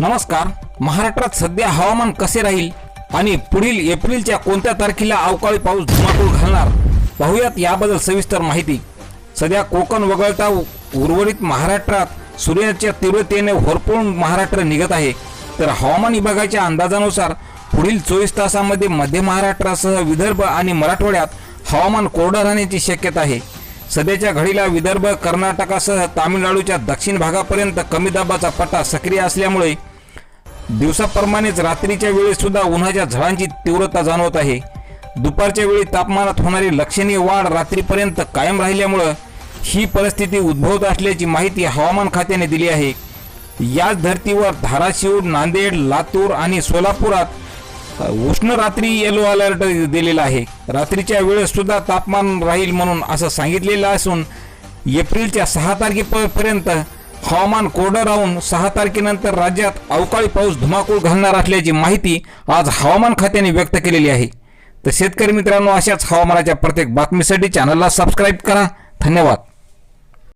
नमस्कार. महाराष्ट्रात सध्या हवामान कसे राहील आणि पुढील एप्रिलच्या कोणत्या तारखेला अवकाळी पाऊस धुमाकूळ घालणार? पाहूयात याबद्दल सविस्तर माहिती. सध्या कोकण वगळता उर्वरित महाराष्ट्रात सूर्याच्या तीव्रतेने होरपळून महाराष्ट्र निघत आहे. तर हवामान विभागाच्या अंदाजानुसार पुढील चोवीस तासामध्ये मध्य महाराष्ट्रासह विदर्भ आणि मराठवाड्यात हवामान कोरडं राहण्याची शक्यता आहे. सध्याच्या घडीला विदर्भ कर्नाटकासह तामिळनाडूच्या दक्षिण भागापर्यंत कमी दाबाचा पट्टा सक्रिय असल्यामुळे दिवसाप्रमाणेच रात्रीच्या वेळी सुद्धा उन्हाच्या झळांची तीव्रता जाणवत आहे. दुपारच्या वेळी तापमानात होणारी लक्षणीय वाढ रात्रीपर्यंत कायम राहिल्यामुळं ही परिस्थिती उद्भवत असल्याची माहिती हवामान खात्याने दिली आहे. याच धर्तीवर धाराशिव नांदेड लातूर आणि सोलापुरात उष्ण रात्री येलो अलर्ट दिलेला आहे. रात्रीच्या वेळेस सुद्धा तापमान राहील म्हणून असं सांगितलेलं असून एप्रिलच्या सहा तारखेपर्यंत हवामान कोरडं राहून सहा तारखेनंतर राज्यात अवकाळी पाऊस धुमाकूळ घालणार असल्याची माहिती आज हवामान खात्याने व्यक्त केलेली आहे. तर शेतकरी मित्रांनो अशाच हवामानाच्या प्रत्येक बातमीसाठी चॅनलला सबस्क्राईब करा. धन्यवाद.